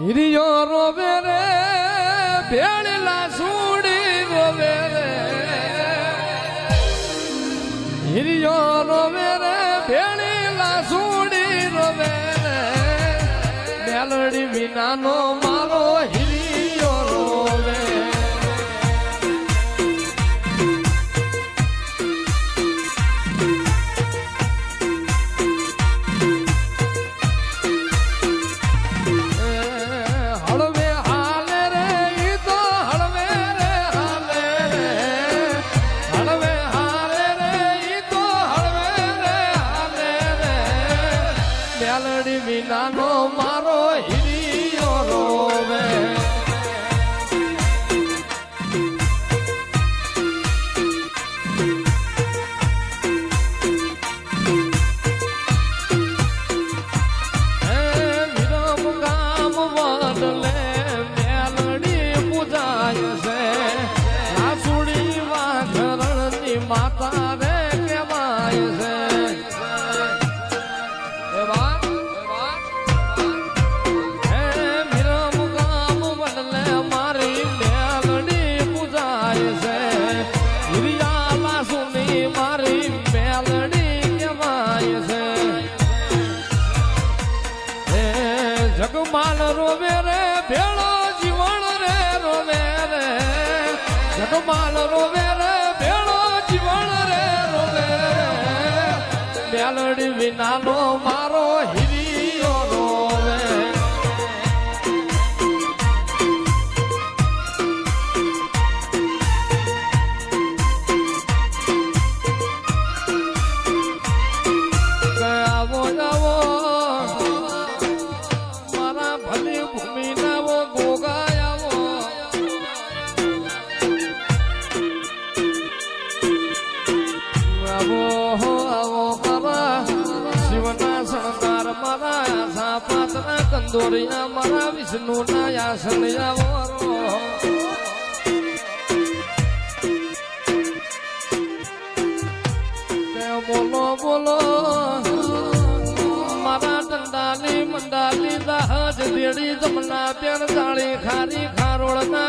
હિરિયો રોવે રે ભેળલા સુડી રોવે રે હિરિયો રોવે રે ભેળલા સુડી રોવે રે મેલડી વિનાનો મેલડી વિનાનો મારો હિરિયો રોવે. માતા રે કેવાય છે. મારી મેલડી કહેવાય છે. હે જગમાલ રોવે રે, ભેળો જીવણ રે, રોવે રે. જગમાલ રોવે રે, ભેળો જીવણ રે, રોવે મેલડી વિનાનો મારો હિરિયો આવો હો આવો મારા શિવના શણગાર મારા આશા પાતના કંદોરિયા, મારા વિષ્ણુના આસન આવો બોલો બોલો. મારા દંડાલી મંડાલી દાહજ દેડી જમના પેર જાળી ખારી ખારોળના